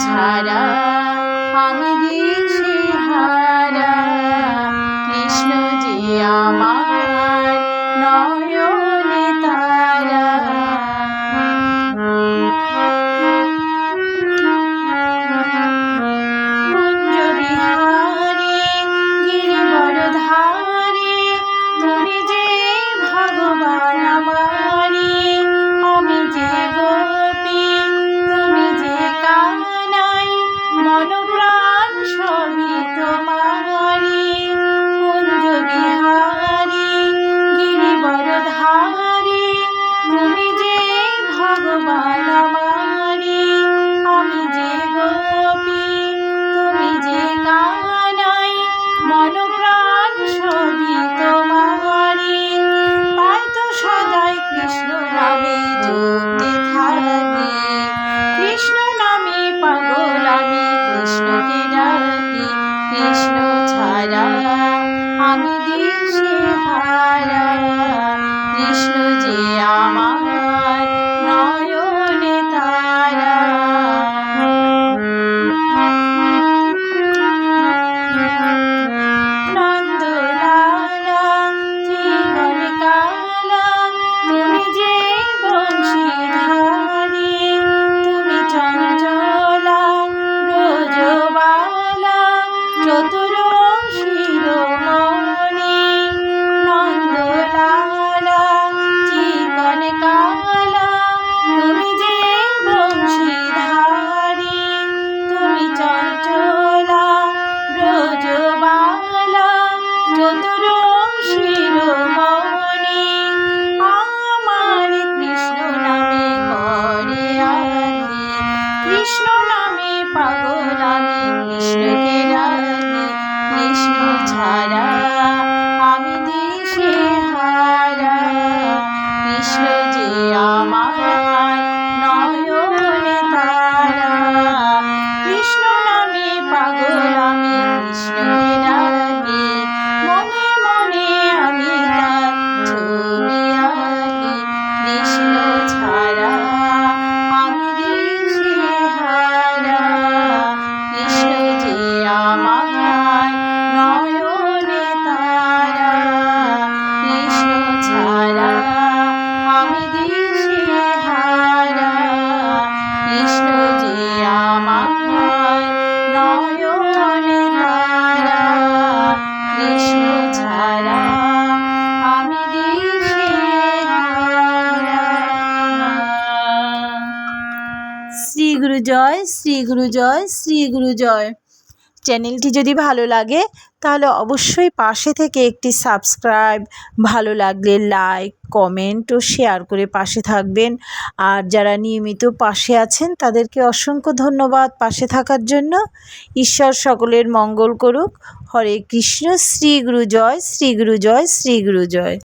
ছাড়া আমি হারা আমি দিশে হারা কৃষ্ণ যে গুরু জয়, শ্রী গুরু জয়, শ্রী গুরু জয়। চ্যানেলটি যদি ভালো লাগে, তাহলে অবশ্যই পাশে থেকে একটি সাবস্ক্রাইব, ভালো লাগলে লাইক, কমেন্ট ও শেয়ার করে পাশে থাকবেন। আর যারা নিয়মিত পাশে আছেন, তাদেরকে অসংখ্য ধন্যবাদ পাশে থাকার জন্য। ঈশ্বর সকলের মঙ্গল করুক। হরে কৃষ্ণ, শ্রী গুরু জয়, শ্রী গুরু জয়, শ্রী গুরু জয়।